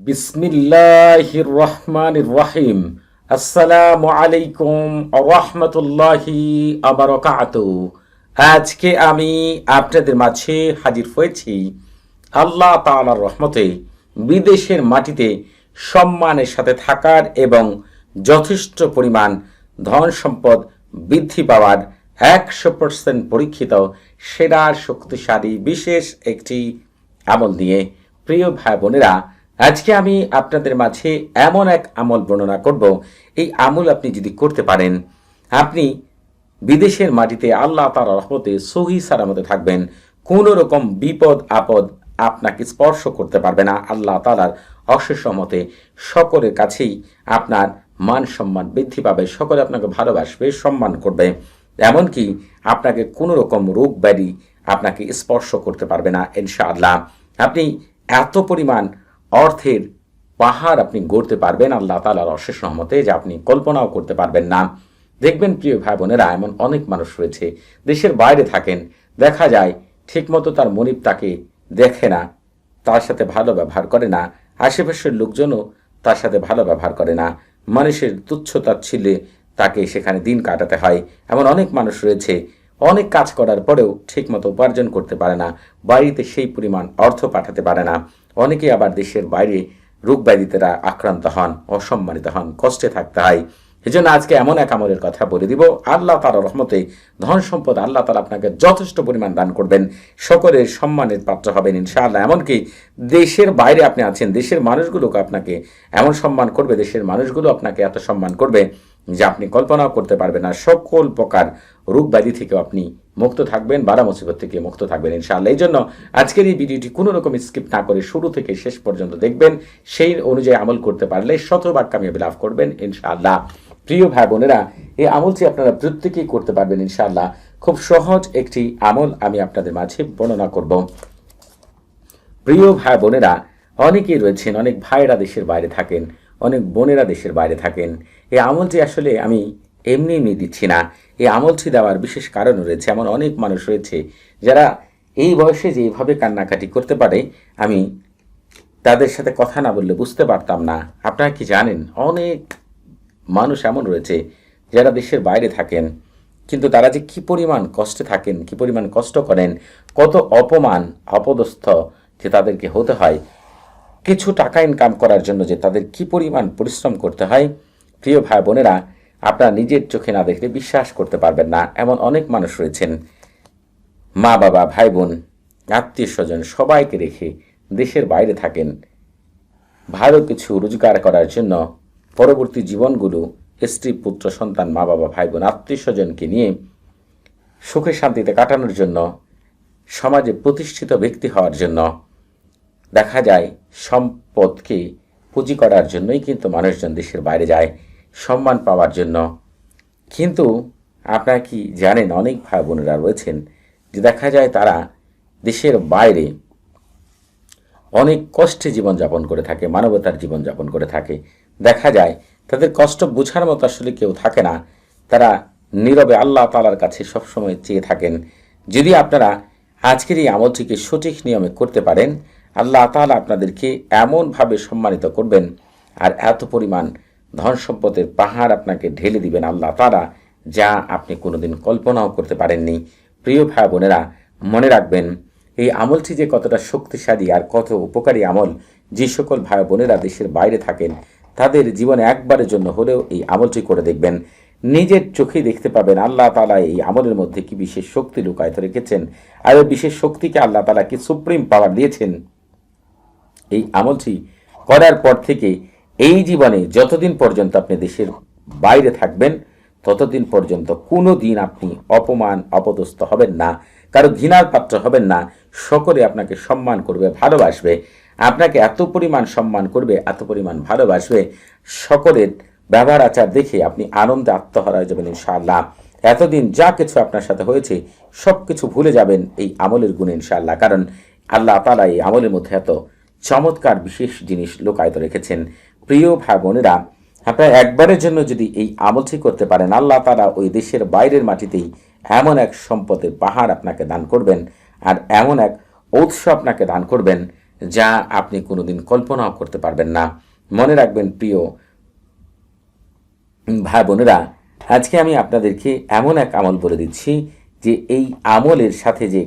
বিসমিল্লাহির রহমানির রহিম। আসসালামু আলাইকুম রহমতুল্লাহি আবরকাত। আজকে আমি আপনাদের মাঝে হাজির হয়েছি আল্লাহ তাআলার রহমতে বিদেশের মাটিতে সম্মানের সাথে থাকার এবং যথেষ্ট পরিমাণ ধন সম্পদ বৃদ্ধি পাওয়ার একশো পার্সেন্ট পরীক্ষিত, সেরা, শক্তিশালী, বিশেষ একটি আমল নিয়ে প্রিয় ভাই বোনেরা আজকে আমি আপনাদের মাঝে এমন এক আমল বর্ণনা করব। এই আমল আপনি যদি করতে পারেন, আপনি বিদেশের মাটিতে আল্লাহ তার রহমতে সহি সারামতে থাকবেন। কোনো রকম বিপদ, আপদ আপনাকে স্পর্শ করতে পারবে না। আল্লাহ তালার অশেষ মতে সকলের কাছেই আপনার মান সম্মান বৃদ্ধি পাবে, সকলে আপনাকে ভালোবাসবে, সম্মান করবে। এমনকি আপনাকে কোনো রকম রোগ ব্যাধি আপনাকে স্পর্শ করতে পারবে না, ইনশাআল্লাহ। আপনি এত পরিমাণ অর্থের পাহাড় আপনি গড়তে পারবেন আল্লাহ তালার অশেষ রহমতে, যে আপনি কল্পনাও করতে পারবেন না। দেখবেন প্রিয় ভাই বোনেরা, এমন অনেক মানুষ রয়েছে, দেশের বাইরে থাকেন, দেখা যায় ঠিকমতো তার মনিব তাকে দেখে না, তার সাথে ভালো ব্যবহার করে না, আশেপাশের লোকজনও তার সাথে ভালো ব্যবহার করে না, মানুষের তুচ্ছতার ছিলে তাকে সেখানে দিন কাটাতে হয়। এমন অনেক মানুষ রয়েছে, অনেক কাজ করার পরেও ঠিকমতো উপার্জন করতে পারে না, বাড়িতে সেই পরিমাণ অর্থ পাঠাতে পারে না। অনেকে আবার দেশের বাইরে রোগ ব্যাধিতেরা আক্রান্ত হন, অসম্মানিত হন, কষ্টে থাকতে হয়। এজন্য আজকে এমন এক আমলের কথা বলে দিব। আল্লাহ তার রহমতে ধন সম্পদ আল্লাহ তালা আপনাকে যথেষ্ট পরিমাণ দান করবেন। সকলের সম্মানের পাত্র হবেন ইনশাআল্লাহ। এমনকি দেশের বাইরে আপনি আছেন, দেশের মানুষগুলোকে আপনাকে এমন সম্মান করবে, দেশের মানুষগুলো আপনাকে এত সম্মান করবে যে আপনি কল্পনাও করতে পারবেন না। সকল প্রকার রোগ ব্যাধি থেকেও আপনি মুক্ত থাকবেন বারা মুসিবত থেকে মুক্ত থাকবেন ইনশাআল্লাহ। এই জন্য আজকের এই ভিডিওটি কোনো রকম স্কিপ না করে শুরু থেকে শেষ পর্যন্ত দেখবেন। সেই অনুযায়ী আমল করতে পারলে শতভাগ কামিয়াবি লাভ করবেন ইনশাআল্লাহ। প্রিয় ভাই বোনেরা, এই আমলটি আপনারা প্রত্যেকেই করতে পারবেন ইনশাআল্লাহ। খুব সহজ একটি আমল আমি আপনাদের মাঝে বর্ণনা করব। প্রিয় ভাই বোনেরা, অনেকেই রয়েছেন, অনেক ভাইরা দেশের বাইরে থাকেন, অনেক বোনেরা দেশের বাইরে থাকেন। এই আমলটি আসলে আমি এমনি এমনি দিচ্ছি না। এই আমলটি দেওয়ার বিশেষ কারণ রয়েছে, এমন অনেক মানুষ রয়েছে যারা এই বয়সে যে এইভাবে কান্নাকাটি করতে পারে, আমি তাদের সাথে কথা না বললে বুঝতে পারতাম না। আপনারা কি জানেন, অনেক মানুষ এমন রয়েছে যারা দেশের বাইরে থাকেন, কিন্তু তারা যে কি পরিমাণ কষ্টে থাকেন, কি পরিমাণ কষ্ট করেন, কত অপমান, অপদস্থ যে তাদেরকে হতে হয়, কিছু টাকা ইনকাম করার জন্য যে তাদের কি পরিমাণ পরিশ্রম করতে হয় প্রিয় ভাই বোনেরা আপনারা নিজের চোখে না দেখলে বিশ্বাস করতে পারবেন না, এমন অনেক মানুষ রয়েছেন। মা, বাবা ভাই বোন আত্মীয় স্বজন সবাইকে রেখে দেশের বাইরে থাকেন। ভালো কিছু রোজগার করার জন্য পরবর্তী জীবনগুলো স্ত্রী, পুত্র, সন্তান, মা, বাবা ভাই বোন আত্মীয় স্বজনকে নিয়ে সুখে শান্তিতে কাটানোর জন্য, সমাজে প্রতিষ্ঠিত ব্যক্তি হওয়ার জন্য দেখা যায় সম্পদকে পুঁজি করার জন্যই কিন্তু মানুষজন দেশের বাইরে যায়। সম্মান পাওয়ার জন্য। কিন্তু আপনারা কি জানেন, অনেক ভাই বোনেরা রয়েছেন যে দেখা যায় তারা দেশের বাইরে অনেক কষ্টে জীবনযাপন করে থাকে, মানবতার জীবনযাপন করে থাকে। দেখা যায় তাদের কষ্ট বোঝার মতো আসলে কেউ থাকে না। তারা নীরবে আল্লাহ তালার কাছে সবসময় চেয়ে থাকেন। যদি আপনারা আজকের এই আমলটিকে সঠিক নিয়মে করতে পারেন, আল্লাহ তালা আপনাদেরকে এমনভাবে সম্মানিত করবেন, আর এত পরিমাণ ধন সম্পদের পাহাড় আপনাকে ঢেলে দিবেন আল্লাহ তালা যা আপনি কোনোদিন কল্পনাও করতে পারেননি। প্রিয় ভাই বোনেরা, মনে রাখবেন, এই আমলটি যে কতটা শক্তিশালী আর কত উপকারী আমল, যে সকল ভাই বোনেরা দেশের বাইরে থাকেন, তাদের জীবনে একবারের জন্য হলেও এই আমলটি করে দেখবেন। নিজের চোখেই দেখতে পাবেন আল্লাহ তালা এই আমলের মধ্যে কি বিশেষ শক্তি লুকায়িত রেখেছেন, আর ওই বিশেষ শক্তিকে আল্লাহ তালা কি সুপ্রিম পাওয়ার দিয়েছেন? এই আমলটি করার পর থেকে এই জীবনে যতদিন পর্যন্ত আপনি দেশের বাইরে থাকবেন, ততদিন পর্যন্ত কোনো দিন আপনি অপমান, অপদস্থ হবেন না, কারও ঘৃণার পাত্র হবেন না, সকলে আপনাকে সম্মান করবে, ভালোবাসবে। আপনাকে এত পরিমাণ সম্মান করবে, এত পরিমাণ ভালোবাসবে, সকলের ব্যবহার আচার দেখে আপনি আনন্দে আত্মহারা যাবেন ইনশাআল্লাহ। এতদিন যা কিছু আপনার সাথে হয়েছে সব কিছু ভুলে যাবেন এই আমলের গুণে ইনশাআল্লাহ, কারণ আল্লাহ তালা এই আমলের মধ্যে এত চমৎকার বিশেষ জিনিস লোকায়িত রেখেছেন। প্রিয় ভাই বোনেরা আপনারা একবারের জন্য যদি এই আমলটি করতে পারেন, আল্লাহ তারা ওই দেশের বাইরের মাটিতেই এমন এক সম্পদের পাহাড় আপনাকে দান করবেন আর এমন এক উৎস আপনাকে দান করবেন যা আপনি কোনোদিন কল্পনাও করতে পারবেন না। মনে রাখবেন, প্রিয় ভাই বোনেরা আজকে আমি আপনাদেরকে এমন এক আমল বলে দিচ্ছি যে এই আমলের সাথে যে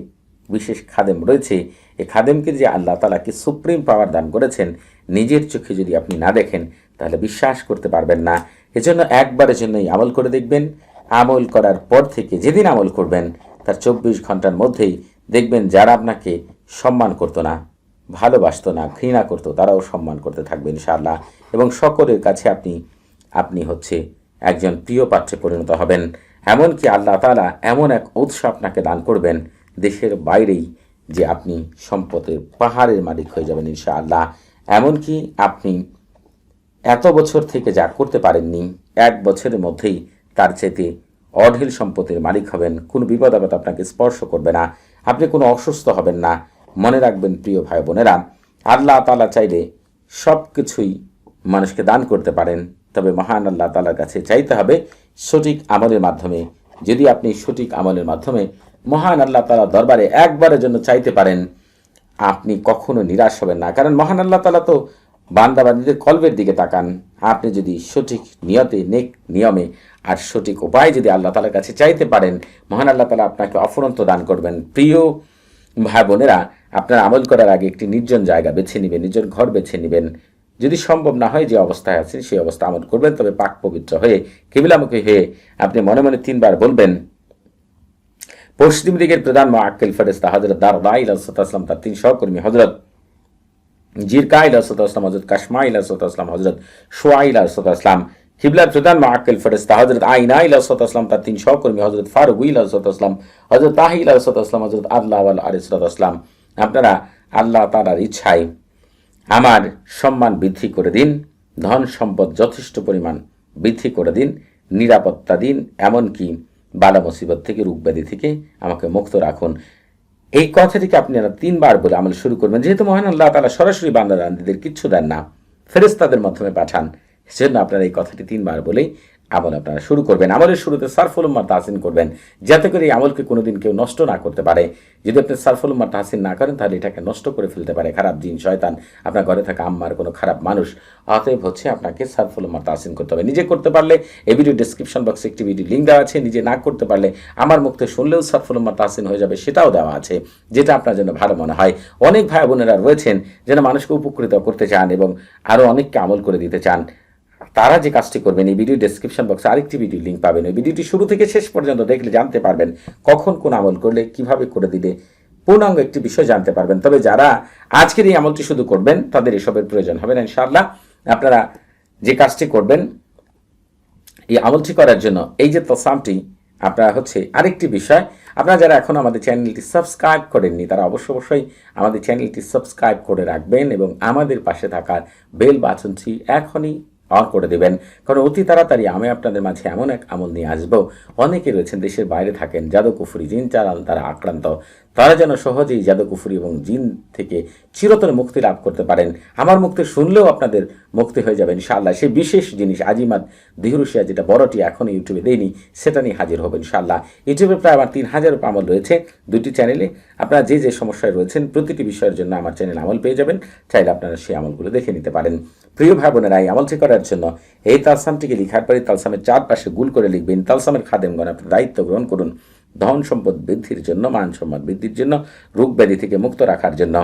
বিশেষ খাদেম রয়েছে এই খাদেমকে যে আল্লাহ তালাকে সুপ্রিম পাওয়ার দান করেছেন নিজের চোখে যদি আপনি না দেখেন, তাহলে বিশ্বাস করতে পারবেন না। এজন্য একবারের জন্যই আমল করে দেখবেন। আমল করার পর থেকে যেদিন আমল করবেন, তার চব্বিশ ঘণ্টার মধ্যেই দেখবেন যারা আপনাকে সম্মান করতো না, ভালোবাসত না, ঘৃণা করতো, তারাও সম্মান করতে থাকবে ইনশাআল্লাহ। এবং সকলের কাছে আপনি আপনি হচ্ছে একজন প্রিয় পাত্রে পরিণত হবেন। এমনকি আল্লাহ তাআলা এমন এক উৎস আপনাকে দান করবেন, দেশের বাইরেই যে আপনি সম্পদের পাহাড়ের মালিক হয়ে যাবেন ইনশাআল্লাহ। এমনকি আপনি এত বছর থেকে যা করতে পারেননি, এক বছরের মধ্যেই তার চেতে অঢেল সম্পত্তির মালিক হবেন, কোনো বিপদ আপদ আপনাকে স্পর্শ করবে না, আপনি কোনো অসুস্থ হবেন না। মনে রাখবেন, প্রিয় ভাই বোনেরা, আল্লাহ তালা চাইলে সব কিছুই মানুষকে দান করতে পারেন, তবে মহান আল্লাহ তালার কাছে চাইতে হবে সঠিক আমলের মাধ্যমে। যদি আপনি সঠিক আমলের মাধ্যমে মহান আল্লাহ তালা দরবারে একবারের জন্য চাইতে পারেন আপনি কখনো নিরাশ হবেন না। কারণ মহান আল্লাহ তালা তো বান্দাবাদীদের কলবের দিকে তাকান। আপনি যদি সঠিক নিয়তে, নেক নিয়মে আর সঠিক উপায় যদি আল্লাহ তালার কাছে চাইতে পারেন, মহান আল্লাহ তালা আপনাকে অফুরন্ত দান করবেন। প্রিয় ভাই বোনেরা আপনার আমল করার আগে একটি নির্জন জায়গা বেছে নেবেন নিজের ঘর বেছে নেবেন। যদি সম্ভব না হয় যে অবস্থায় আছেন, সেই অবস্থা আমল করবেন, তবে পাক পবিত্র হয়ে, কেবিলামুখী হয়ে আপনি মনে মনে তিনবার বলবেন পশ্চিম দিকের প্রধান মা আক্কেল ফেরেস্তা হজরত দারদা ইলাম তার তিন সহকর্মী হজরত জিরকা ইলাম হজরত কাশমা ইলাম হজরত সোয়া ইলাম কিবলার প্রধান মা আক্কেল ফেরেস্তা হজরত আইনা ইলাম তার তিন সহকর্মী হজরত ফারুক ইলাম হজরত তাহি ইলাম হজরত আল্লাহ আলিসাল্লাম আপনারা আল্লাহ তালার ইচ্ছায় আমার সম্মান বৃদ্ধি করে দিন, ধন সম্পদ যথেষ্ট পরিমাণ বৃদ্ধি করে দিন, নিরাপত্তা দিন, এমনকি বালা মুসিবত থেকে রূপব্যাধি থেকে আমাকে মুক্ত রাখুন। এই কথাটিকে আপনারা তিনবার বলে আমল শুরু করবেন। যেহেতু মহান আল্লাহ তালা সরাসরি বান্দা বান্দাদানদের কিচ্ছু দেন না ফেরেস্তাদের মাধ্যমে পাঠান। সেজন্য আপনারা এই কথাটি তিনবার বলেই আমল আপনারা শুরু করবেন। আমলের শুরুতে সারফুল উম্মার তাহসিন করবেন। যাতে করে এই আমলকে কোনোদিন কেউ নষ্ট না করতে পারে। যদি আপনি সারফুল উম্মার তাহসিন না করেন, তাহলে এটাকে নষ্ট করে ফেলতে পারে। খারাপ জিন, শয়তান, আপনার ঘরে থাকা আম্মার কোনো খারাপ মানুষ। অতএব হচ্ছে আপনাকে সারফুল উম্মার তাহসিন করতে হবে। নিজে করতে পারলে এই ভিডিও ডিসক্রিপশন বক্সে একটি ভিডিও লিঙ্ক দেওয়া আছে। নিজে না করতে পারলে আমার মুখতে শুনলেও সারফুল উম্মার তাহসিন হয়ে যাবে, সেটাও দেওয়া আছে, যেটা আপনার জন্য ভালো মনে হয়। অনেক ভাই বোনেরা রয়েছেন যেন মানুষকে উপকৃত করতে চান এবং আরও অনেককে আমল করে দিতে চান। তারা যে কাজটি করবেন, এই ভিডিও ডেসক্রিপশন বক্সে আরেকটি ভিডিও লিঙ্ক পাবেন। ওই ভিডিওটি শুরু থেকে শেষ পর্যন্ত দেখলে জানতে পারবেন কখন কোন আমল করলে, কীভাবে করে দিলে পূর্ণাঙ্গ একটি বিষয় জানতে পারবেন। তবে যারা আজকের এই আমলটি শুধু করবেন, তাদের এসবের প্রয়োজন হবে না, ইনশাআল্লাহ। আপনারা যে কাজটি করবেন, এই আমলটি করার জন্য এই যে তসামটি, আপনারা হচ্ছে আরেকটি বিষয়। আপনারা যারা এখন আমাদের চ্যানেলটি সাবস্ক্রাইব করেননি, তারা অবশ্য অবশ্যই আমাদের চ্যানেলটি সাবস্ক্রাইব করে রাখবেন এবং আমাদের পাশে থাকার বেল বাটনটি এখনই অন করে দেবেন। কারণ অতি তাড়াতাড়ি আমি আপনাদের মাঝে এমন এক আমল নিয়ে আসব। অনেকে রয়েছেন, দেশের বাইরে থাকেন, জাদুকুফুরি, জিন চালান, তারা আক্রান্ত। তারা যেন সহজেই জাদুকুফুরি এবং জিন থেকে চিরতরে মুক্তি লাভ করতে পারেন। আমার মুক্তি শুনলেও আপনাদের মুক্তি হয়ে যাবে, ইনশাআল্লাহ। সেই বিশেষ জিনিস আজিমাদ দিহরুশিয়া, যেটা বড়টি এখন ইউটিউবে দেয়নি, সেটা নিয়ে হাজির হবে, ইনশাআল্লাহ। ইউটিউবে প্রায় আমার তিন হাজার আমল রয়েছে দুটি চ্যানেলে। আপনারা যে যে সমস্যায় রয়েছেন, প্রতিটি বিষয়ের জন্য আমার চ্যানেল আমল পেয়ে যাবেন। চাইলে আপনারা সেই আমলগুলো দেখে নিতে পারেন। প্রিয় ভাই বোনেরা এই আমলটি করার জন্য এই তালসামটিকে লিখার পরে তালসামের চারপাশে গুল করে লিখবেন, তালসামের খাদেমগণ আপনার দায়িত্ব গ্রহণ করুন। ধন সম্পদ বৃদ্ধির জন্য, মান সম্মান বৃদ্ধির জন্য, রোগ ব্যাধি থেকে মুক্ত রাখার জন্য।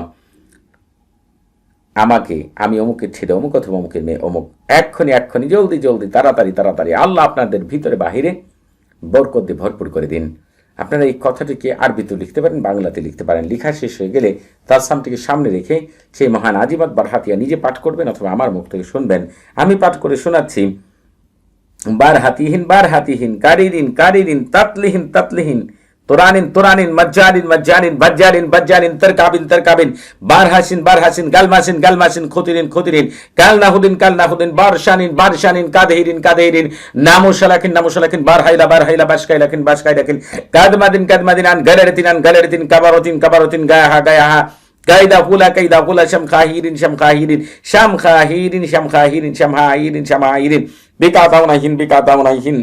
আমাকে, আমি অমুকের ছেলে, অমুক অথবা অমুকের মেয়ে, অমুক এক্ষণি এক্ষণি জলদি জলদি, তাড়াতাড়ি তাড়াতাড়ি, আল্লাহ আপনাদের ভিতরে বাহিরে বরকত দিয়ে ভরপুর করে দিন। আপনারা এই কথাটিকে আরবিতে লিখতে পারেন, বাংলাতে লিখতে পারেন। লেখা শেষ হয়ে গেলে তার সামটিকে সামনে রেখে সেই মহান আজিবাদ বারহাতিয়া নিজে পাঠ করবেন অথবা আমার মুখ থেকে শুনবেন। আমি পাঠ করে শোনাচ্ছি বার হাতিহীন বার হাতিহীন কারিরিন কারিরিন, তাতলিহীন তাতলিহীন। তোরানিন তোরানিন, মজ্জানিন মজ্জানিন, বজ্জানিন বজ্জানিন, তরকাবিন তরকাবিন বার হাসিন বার হাসিন গালমাসিন গালমাসিন, খতিরিন খতিরিন কাল নাহুদিন কাল নাহুদিন বারশানিন বারশানিন, কাদেহিরিন কাদেহিরিন নামু শালাকিন নামু শালাকিন বার হাইলা বার হাইলা বাসকাইলাকিন বাসকাইলাকিন, কাদমাদিন কাদমাদিন, আন গালারতিন আন গালারতিন কাবারতিন কাবারতিন, গায়াহা গায়াহা কায়দা হুলা কায়দা হুলা শাম খাহিরিন শাম খাহিরিন শাম খাহিরিন শাম খাহিরিন শাম হাহিরিন শাম হাহিরিন বিকাতাউনাহিন বিকাতাউনাহিন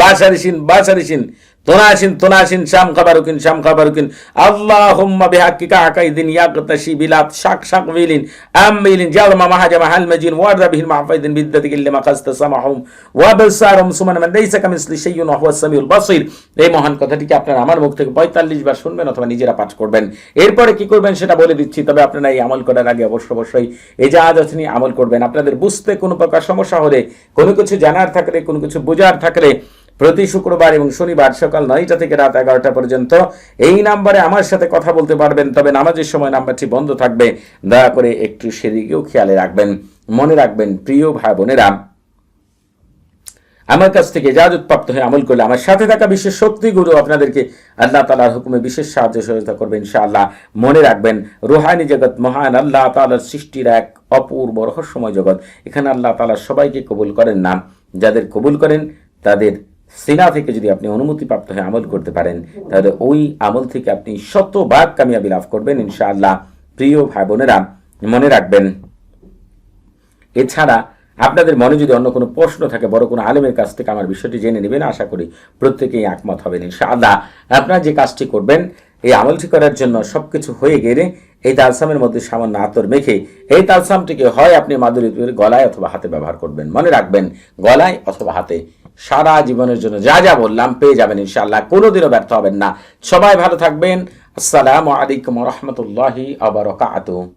বাসারিসিন বাসারিসিন তোনাসিন তোনাসিন শাম খাবারুকিন শাম খাবারুকিন। আল্লাহুম্মা বিহাক্কিকা আকাইদিন ইয়াকতাশি বিলাত শাক শাক বিলিন আমিলিন জালমা মাহাজা মাহাল মাজিন ওয়ারদা বিহিল মাহফাইদিন বিদ্দাতিক ইল্লা কাস্তা সামাহুম। ওয়া বাসারুম সুমান মান লাইসা কামিসলি শাইউন, ওয়া হুয়াস সামিউল বাসীর। এই মহান কথাটিকে আপনারা আমার মুখ থেকে 45 বার শুনবেন অথবা নিজেরা পাঠ করবেন। এরপরে কি করবেন সেটা বলে দিচ্ছি, তবে আপনারা এই আমল করার আগে অবশ্য অবশ্যই এই আজ নিয়ে আমল করবেন। আপনাদের বুঝতে কোনো প্রকার সমস্যা হলে, কোনো কিছু জানার থাকলে, কোনো কিছু বোঝার থাকলে প্রতি শুক্রবার এবং শনিবার সকাল নয়টা থেকে রাত এগারোটা পর্যন্ত এই নাম্বারে আমার সাথে কথা বলতে পারবেন, তবে নামাজের সময় নাম্বারটি বন্ধ থাকবে। দয়া করে একটু সেদিকেও খেয়ালে রাখবেন। মনে রাখবেন, প্রিয় ভাই বোনেরা, আমার কাছ থেকে ইজাজত প্রাপ্ত হয়ে আমল করলে আমার সাথে থাকা বিশেষ শক্তি গুরু আপনাদেরকে আল্লাহ তালার হুকুমে বিশেষ সাহায্য সহযোগিতা করবে ইনশাআল্লাহ। মনে রাখবেন, রুহানি জগৎ মহান আল্লাহ তালার সৃষ্টির এক অপূর্ব রহস্যময় জগৎ। এখানে আল্লাহ তালা সবাইকে কবুল করেন না। যাদের কবুল করেন, তাদের সিনা থেকে যদি আপনি অনুমতি প্রাপ্ত হয়ে আমল করতে পারেন, তাহলে ওই আমল থেকে আপনি শতভাগ কামিয়াবি লাভ করবেন, ইনশাআল্লাহ। প্রিয় ভাই বোনেরা মনে রাখবেন, এছাড়া আপনাদের মনে যদি অন্য কোনো প্রশ্ন থাকে, বড় কোনো আলেমের কাছ থেকে আমার বিষয়টি জেনে নেবেন, আশা করি প্রত্যেকেই একমত হবেন, ইনশাআল্লাহ। আপনারা যে কাজটি করবেন, এই আমলটি করার জন্য সবকিছু হয়ে গেলে এই তালসামের মধ্যে সামান্য আতর মেখে এই তালসামটিকে হয় আপনি মাদুরি তৈরি গলায় অথবা হাতে ব্যবহার করবেন। মনে রাখবেন, গলায় অথবা হাতে সারা জীবনের জন্য যা যা বললাম পেয়ে যাবেন ইনশাআল্লাহ। কোনোদিনও ব্যর্থ হবেন না। সবাই ভালো থাকবেন। আসসালামু আলাইকুম রহমতুল্লাহি আবরকাত